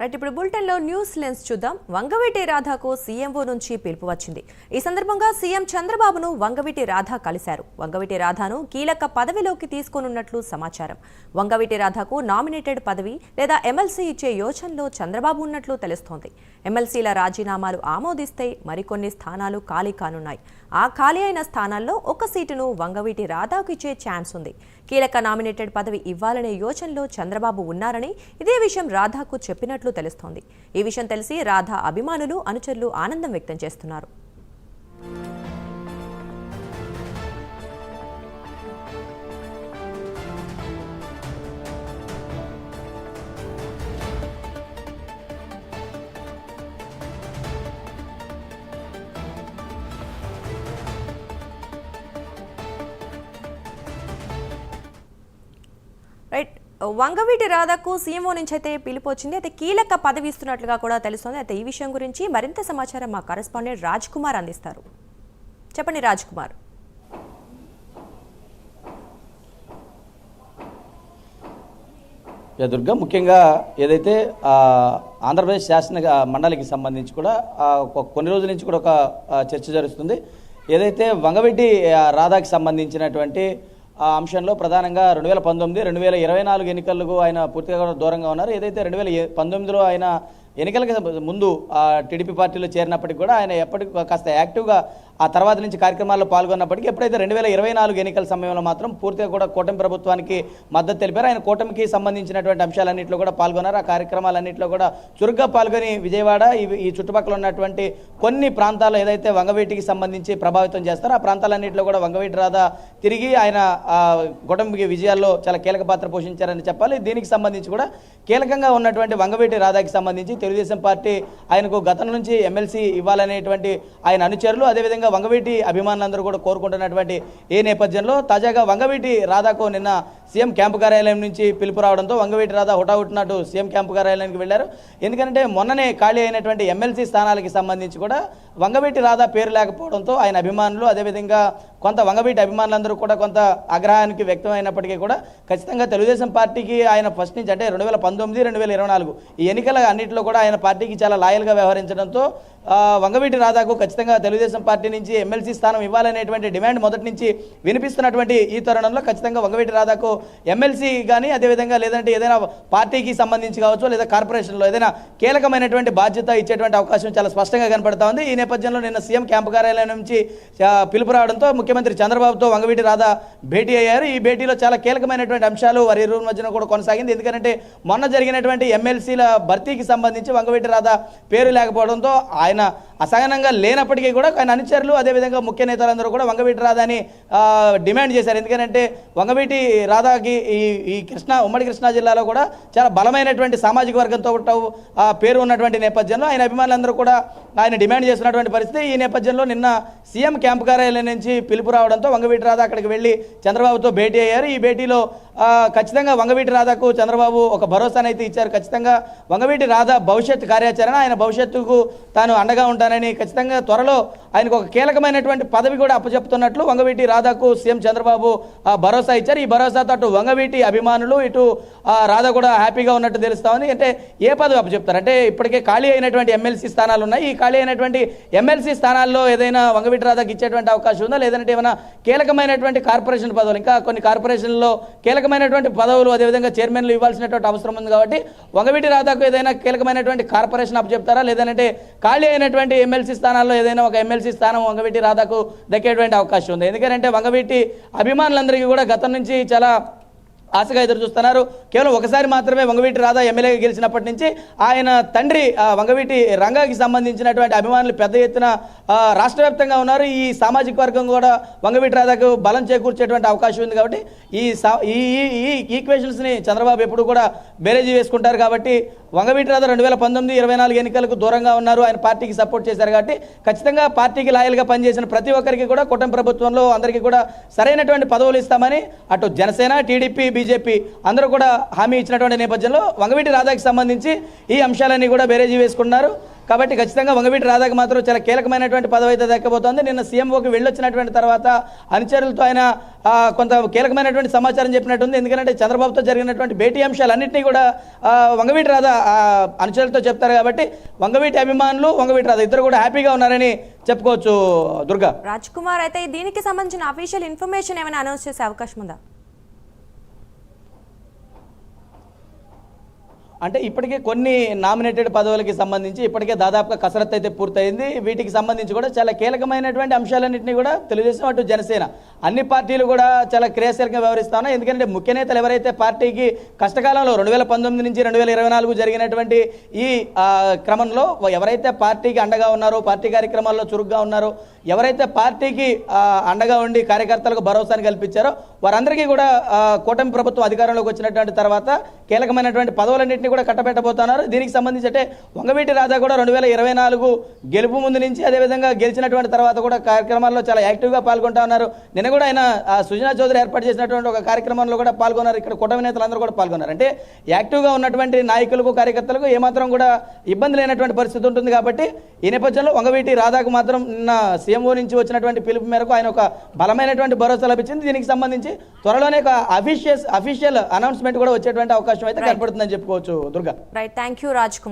Right ఇప్పుడు బులెటిన్లో news lens చూద్దాం. వంగవీటి రాధాకు సీఎంఓ నుంచి పిలుపు వచ్చింది. ఈ సందర్భంగా సీఎం చంద్రబాబును వంగవీటి రాధా కలిశారు. వంగవీటి రాధాను కీలక పదవిలోకి తీసుకోనున్నట్లు సమాచారం. వంగవీటి రాధాకు నామినేటెడ్ పదవి లేదా ఎమ్మెల్సీ ఇచ్చే యోచనలో చంద్రబాబు ఉన్నట్లు తెలుస్తోంది. ఎమ్మెల్సీల రాజీనామాలు ఆమోదిస్తే మరికొన్ని స్థానాలు ఖాళీ కానున్నాయి. ఆ ఖాళీ అయిన స్థానాల్లో ఒక సీటును వంగవీటి రాధాకు ఇచ్చే ఛాన్స్ ఉంది. కీలక నామినేటెడ్ పదవి ఇవ్వాలనే యోచనలో చంద్రబాబు ఉన్నారని ఇదే విషయం రాధాకు చెప్పినట్లు తెలుస్తోంది. ఈ విషయం తెలిసి రాధా అభిమానులు అనుచరులు ఆనందం వ్యక్తం చేస్తున్నారు. వంగవీటి రాధాకు సీఎంఓ నుంచి అయితే పిలుపు వచ్చింది అయితే కీలక పదవి ఇస్తున్నట్లుగా కూడా తెలుస్తుంది. అయితే ఈ విషయం గురించి మరింత సమాచారం మా కరెస్పాండెంట్ రాజ్ కుమార్ అందిస్తారు. చెప్పండి రాజ్ కుమార్ యా దుర్గా ముఖ్యంగా ఏదైతే ఆంధ్రప్రదేశ్ శాసన మండలికి సంబంధించి కూడా కొన్ని రోజుల నుంచి కూడా ఒక చర్చ జరుగుతుంది. ఏదైతే వంగవెడ్డి రాధాకి సంబంధించినటువంటి అంశంలో ప్రధానంగా రెండు వేల పంతొమ్మిది రెండు వేల ఇరవై నాలుగు ఎన్నికలకు ఆయన పూర్తిగా దూరంగా ఉన్నారు. ఏదైతే రెండు వేల పంతొమ్మిదిలో ఆయన ఎన్నికలకి ముందు టీడీపీ పార్టీలో చేరినప్పటికీ కూడా ఆయన ఎప్పటికీ కాస్త యాక్టివ్గా ఆ తర్వాత నుంచి కార్యక్రమాల్లో పాల్గొన్నప్పటికీ ఎప్పుడైతే రెండు వేల ఇరవై నాలుగు ఎన్నికల సమయంలో మాత్రం పూర్తిగా కూడా కూటమి ప్రభుత్వానికి మద్దతు తెలిపారు ఆయన కూటమికి సంబంధించినటువంటి అంశాలన్నింటిలో కూడా పాల్గొన్నారు. ఆ కార్యక్రమాలన్నింటిలో కూడా చురుగ్గా పాల్గొని విజయవాడ ఈ చుట్టుపక్కల ఉన్నటువంటి కొన్ని ప్రాంతాలు ఏదైతే వంగవీటికి సంబంధించి ప్రభావితం చేస్తారో ఆ ప్రాంతాలన్నింటిలో కూడా వంగవీటి రాధా తిరిగి ఆయన కూటమికి విజయాల్లో చాలా కీలక పాత్ర పోషించారని చెప్పాలి. దీనికి సంబంధించి కూడా కీలకంగా ఉన్నటువంటి వంగవీటి రాధాకి సంబంధించి తెలుగుదేశం పార్టీ ఆయనకు గతం నుంచి ఎమ్మెల్సీ ఇవ్వాలనేటువంటి ఆయన అనుచరులు అదేవిధంగా వంగవీటి అభిమానులందరూ కూడా కోరుకుంటున్నటువంటి ఏ నేపథ్యంలో తాజాగా వంగవీటి రాధాకు నిన్న సీఎం క్యాంపు కార్యాలయం నుంచి పిలుపు రావడంతో వంగవీటి రాధా హుటాహుటినట్టు సీఎం క్యాంపు కార్యాలయానికి వెళ్ళారు. ఎందుకంటే మొన్ననే ఖాళీ అయినటువంటి ఎమ్మెల్సీ స్థానాలకి సంబంధించి కూడా వంగవీటి రాధా పేరు లేకపోవడంతో ఆయన అభిమానులు అదేవిధంగా కొంత వంగవీటి అభిమానులందరూ కూడా కొంత ఆగ్రహానికి వ్యక్తం అయినప్పటికీ కూడా ఖచ్చితంగా తెలుగుదేశం పార్టీకి ఆయన ఫస్ట్ నుంచి అంటే రెండు వేల పంతొమ్మిది రెండు వేల ఇరవై నాలుగు ఈ ఎన్నికల అన్నింటిలో కూడా ఆయన పార్టీకి చాలా లాయల్గా వ్యవహరించడంతో వంగవీటి రాధాకు ఖచ్చితంగా తెలుగుదేశం పార్టీ నుంచి ఎమ్మెల్సీ స్థానం ఇవ్వాలనేటువంటి డిమాండ్ మొదటి నుంచి వినిపిస్తున్నటువంటి ఈ తరుణంలో ఖచ్చితంగా వంగవీటి రాధాకు ఎమ్మెల్సీ కానీ అదేవిధంగా లేదంటే ఏదైనా పార్టీకి సంబంధించి కావచ్చు లేదా కార్పొరేషన్లో ఏదైనా కీలకమైనటువంటి బాధ్యత ఇచ్చేటువంటి అవకాశం చాలా స్పష్టంగా కనపడతా ఉంది. ఈ నేపథ్యంలో నిన్న సీఎం క్యాంపు కార్యాలయం నుంచి పిలుపు రావడంతో ముఖ్యమంత్రి చంద్రబాబుతో వంగవీటి రాధా భేటీ అయ్యారు. ఈ భేటీలో చాలా కీలకమైనటువంటి అంశాలు వారి ఇరువురు మధ్యన కూడా కొనసాగింది. ఎందుకంటే మొన్న జరిగినటువంటి ఎమ్మెల్సీల భర్తీకి సంబంధించి వంగవీటి రాధా పేరు లేకపోవడంతో ఆయన అసహనంగా లేనప్పటికీ కూడా ఆయన అనుచరులు అదేవిధంగా ముఖ్య నేతలందరూ కూడా వంగవీటి రాధాని డిమాండ్ చేశారు. ఎందుకంటే వంగవీటి రాధాకి ఈ ఈ కృష్ణా ఉమ్మడి కృష్ణా జిల్లాలో కూడా చాలా బలమైనటువంటి సామాజిక వర్గంతో ఆ, పేరు ఉన్నటువంటి నేపథ్యంలో ఆయన అభిమానులందరూ కూడా ఆయన డిమాండ్ చేస్తున్నటువంటి పరిస్థితి. ఈ నేపథ్యంలో నిన్న సీఎం క్యాంపు కార్యాలయం నుంచి పిలుపు రావడంతో వంగవీటి రాధా అక్కడికి వెళ్ళి చంద్రబాబుతో భేటీ అయ్యారు. ఈ భేటీలో ఖచ్చితంగా వంగవీటి రాధాకు చంద్రబాబు ఒక భరోసానైతే ఇచ్చారు. ఖచ్చితంగా వంగవీటి రాధా భవిష్యత్ కార్యాచరణ ఆయన భవిష్యత్తుకు తాను అండగా చేస్తానని ఖచ్చితంగా త్వరలో ఆయనకు ఒక కీలకమైనటువంటి పదవి కూడా అప్పచెప్తున్నట్లు వంగవీటి రాధాకు సీఎం చంద్రబాబు భరోసా ఇచ్చారు. ఈ భరోసాతో అటు వంగవీటి అభిమానులు ఇటు రాధా కూడా హ్యాపీగా ఉన్నట్టు తెలుస్తామని అంటే ఏ పదవి అప్పచెప్తారు? అంటే ఇప్పటికే ఖాళీ అయినటువంటి ఎమ్మెల్సీ స్థానాలు ఉన్నాయి ఈ ఖాళీ అయినటువంటి ఎమ్మెల్సీ స్థానాల్లో ఏదైనా వంగవీటి రాధాకి ఇచ్చేటువంటి అవకాశం ఉందా? లేదంటే ఏమైనా కీలకమైనటువంటి కార్పొరేషన్ పదవులు ఇంకా కొన్ని కార్పొరేషన్లో కీలకమైనటువంటి పదవులు అదేవిధంగా చైర్మన్లు ఇవ్వాల్సినటువంటి అవసరం ఉంది కాబట్టి వంగవీటి రాధాకు ఏదైనా కీలకమైనటువంటి కార్పొరేషన్ అప్పచెప్తారా? లేదంటే ఖాళీ అయినటువంటి ఎమ్మెల్సీ స్థానాల్లో ఏదైనా ఒక ఎమ్మెల్సీ స్థానం వంగవీటి రాధాకు దక్కేటువంటి అవకాశం ఉంది. ఎందుకంటే వంగవీటి అభిమానులందరికీ కూడా గతం నుంచి చాలా ఆశగా ఎదురు చూస్తున్నారు. కేవలం ఒకసారి మాత్రమే వంగవీటి రాధా ఎమ్మెల్యేగా గెలిచినప్పటి నుంచి ఆయన తండ్రి వంగవీటి రంగాకి సంబంధించినటువంటి అభిమానులు పెద్ద ఎత్తున రాష్ట్ర వ్యాప్తంగా ఉన్నారు. ఈ సామాజిక వర్గం కూడా వంగవీటి రాధాకు బలం చేకూర్చేటువంటి అవకాశం ఉంది కాబట్టి ఈ సా- ఈ ఈ- ఈ ఈక్వేషన్స్ని చంద్రబాబు ఎప్పుడు కూడా బేరేజీ వేసుకుంటారు కాబట్టి వంగవీటి రాధా రెండు వేల పంతొమ్మిది ఇరవై నాలుగు ఎన్నికలకు దూరంగా ఉన్నారు. ఆయన పార్టీకి సపోర్ట్ చేశారు కాబట్టి ఖచ్చితంగా పార్టీకి లాయల్గా పనిచేసిన ప్రతి ఒక్కరికి కూడా కుటుంబ ప్రభుత్వంలో అందరికీ కూడా సరైనటువంటి పదవులు ఇస్తామని అటు జనసేన టీడీపీ బీజేపీ అందరూ కూడా హామీ ఇచ్చినటువంటి నేపథ్యంలో వంగవీటి రాధాకి సంబంధించి ఈ అంశాలన్నీ కూడా బేరేజీ వేసుకున్నారు కాబట్టి ఖచ్చితంగా వంగవీటి రాధాకి మాత్రం చాలా కీలకమైనటువంటి పదవి అయితే దక్కబోతోంది. నిన్న సీఎంఓకి వెళ్ళొచ్చినటువంటి తర్వాత అనుచరులతో ఆయన కొంత కీలకమైనటువంటి సమాచారం చెప్పినట్టుంది ఎందుకంటే చంద్రబాబుతో జరిగినటువంటి భేటీ అంశాలన్నింటినీ కూడా వంగవీటి రాధా అనుచరులతో చెప్తారు కాబట్టి వంగవీటి అభిమానులు వంగవీటి రాధా ఇద్దరు కూడా హ్యాపీగా ఉన్నారని చెప్పుకోవచ్చు. దుర్గా. రాజ్ కుమార్ అయితే దీనికి సంబంధించిన అఫీషియల్ ఇన్ఫర్మేషన్ ఏమైనా అనౌన్స్ చేసే అవకాశం ఉందా? అంటే ఇప్పటికే కొన్ని నామినేటెడ్ పదవులకి సంబంధించి ఇప్పటికే దాదాపుగా కసరత్తు అయితే పూర్తయింది. వీటికి సంబంధించి కూడా చాలా కీలకమైనటువంటి అంశాలన్నింటినీ కూడా తెలుగుదేశం అటు జనసేన. అన్ని పార్టీలు కూడా చాలా క్రియాశీలకంగా వ్యవహరిస్తా ఉన్నాయి. ఎందుకంటే ముఖ్య నేతలు ఎవరైతే పార్టీకి కష్టకాలంలో రెండు వేల పంతొమ్మిది నుంచి రెండు వేల ఇరవై నాలుగు జరిగినటువంటి ఈ క్రమంలో ఎవరైతే పార్టీకి అండగా ఉన్నారో పార్టీ కార్యక్రమాల్లో చురుగ్గా ఉన్నారో ఎవరైతే పార్టీకి అండగా ఉండి కార్యకర్తలకు భరోసాని కల్పించారో వారందరికీ కూడా కూటమి ప్రభుత్వం అధికారంలోకి వచ్చినటువంటి తర్వాత కీలకమైనటువంటి పదవులన్నింటినీ కూడా కట్టబెట్టబోతున్నారు. దీనికి సంబంధించి అంటే వంగవీటి రాధా కూడా రెండు వేల ఇరవై నాలుగు గెలుపు ముందు నుంచి అదేవిధంగా గెలిచినటువంటి తర్వాత కూడా కార్యక్రమాల్లో చాలా యాక్టివ్గా పాల్గొంటా ఉన్నారు. నిన్న కూడా ఆయన సుజనా చౌదరి ఏర్పాటు చేసినటువంటి ఒక కార్యక్రమంలో కూడా పాల్గొన్నారు. ఇక్కడ కూటమి నేతలందరూ కూడా పాల్గొన్నారు. అంటే యాక్టివ్గా ఉన్నటువంటి నాయకులకు కార్యకర్తలకు ఏమాత్రం కూడా ఇబ్బంది లేనటువంటి పరిస్థితి ఉంటుంది కాబట్టి ఈ నేపథ్యంలో వంగవీటి రాధాకు మాత్రం నిన్న సీఎంఓ నుంచి వచ్చినటువంటి పిలుపు మేరకు ఆయన ఒక బలమైనటువంటి భరోసా లభించింది. దీనికి సంబంధించి త్వరలోనే ఒక అఫీషియస్ అఫీషియల్ అనౌన్స్మెంట్ కూడా వచ్చేటువంటి అవకాశం అయితే కనపడుతుందని చెప్పుకోవచ్చు. Durga. Right thank you Raj Kumar